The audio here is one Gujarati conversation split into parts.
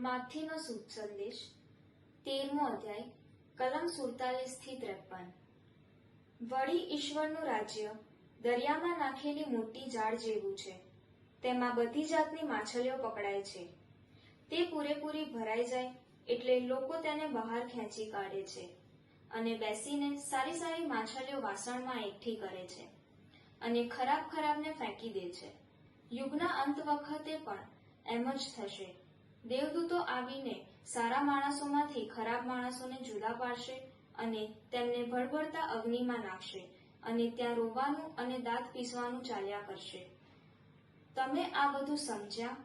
મથીનો શુભ સંદેશ તેરમો અધ્યાય, કલમ સુડતાલીસથી ત્રેપન. વળી ઈશ્વરનું રાજ્ય દરિયામાં નાખેલી મોટી જાળ જેવું છે. તેમાં બધી જાતની માછલીઓ પકડાય છે. તે પૂરેપૂરી ભરાઈ જાય એટલે લોકો તેને બહાર ખેંચી કાઢે છે અને બેસીને સારી સારી માછલીઓ વાસણમાં એકઠી કરે છે અને ખરાબ ખરાબને ફેંકી દે છે. યુગના અંત વખતે પણ એમ જ થશે. દેવદૂતો આવીને સારા માણસોમાંથી ખરાબ માણસોને જુદા પાડશે અને તેમને ભડભડતા અગ્નિમાં નાખશે અને ત્યાં રોવાનું અને દાંત પીસવાનું ચાલ્યા કરશે. તમે આ બધું સમજ્યા?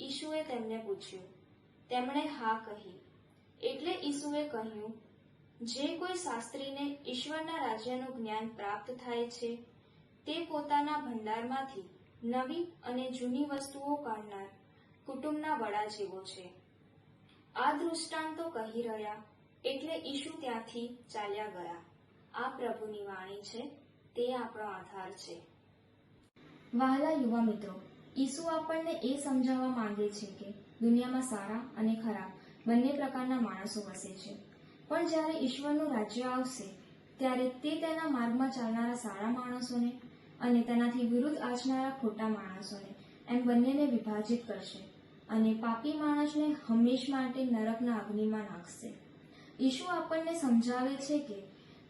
ઈશુએ તેમને પૂછ્યું. તેમણે હા કહી. એટલે ઈસુએ કહ્યું, જે કોઈ શાસ્ત્રીને ઈશ્વરના રાજ્યનું જ્ઞાન પ્રાપ્ત થાય છે, તે પોતાના ભંડારમાંથી નવી અને જૂની વસ્તુઓ કાઢનાર કુટુંબના વડા જેવો છે. આ દૃષ્ટાંતો કહી રહ્યા એટલે ઈશુ ત્યાંથી ચાલ્યા ગયા. આ પ્રભુની વાણી છે, તે આપણો આધાર છે. વહાલા યુવા મિત્રો ઈસુ આપણને એ સમજાવવા માંગે છે કે દુનિયામાં સારા અને ખરાબ બંને પ્રકારના માણસો વસે છે. પણ જ્યારે ઈશ્વરનું રાજ્ય આવશે, ત્યારે તે તેના માર્ગમાં ચાલનારા સારા માણસોને અને તેનાથી વિરુદ્ધ આચનારા ખોટા માણસોને એમ બંનેને વિભાજિત કરશે. અને પાપી માણસને હંમેશ માટે નરકના અગ્નિમાં નાખશે. ઈશુ આપણને સમજાવે છે કે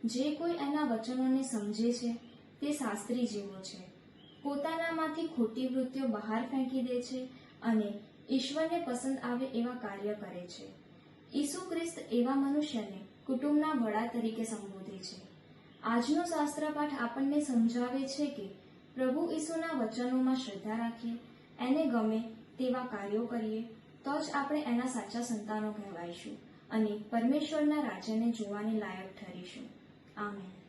જે કોઈ એના વચનોને સમજે છે, તે શાસ્ત્રી જેવો છે. પોતાનામાંથી ખોટી વૃત્તિઓ બહાર ફેંકી દે છે અને ઈશ્વરને પસંદ આવે એવા કાર્ય કરે છે. ઈસુ ખ્રિસ્ત એવા મનુષ્યને કુટુંબના વડા તરીકે સંબોધે છે. આજનો શાસ્ત્રપાઠ આપણને સમજાવે છે કે પ્રભુ ઈસુના વચનોમાં શ્રદ્ધા રાખીએ એને ગમે તેવા કાર્યો કરીએ, તો જ આપણે એના સાચા સંતાનો કહેવાઈશું અને પરમેશ્વરના રાજ્યને જોવાને લાયક ઠરીશું. આમેન.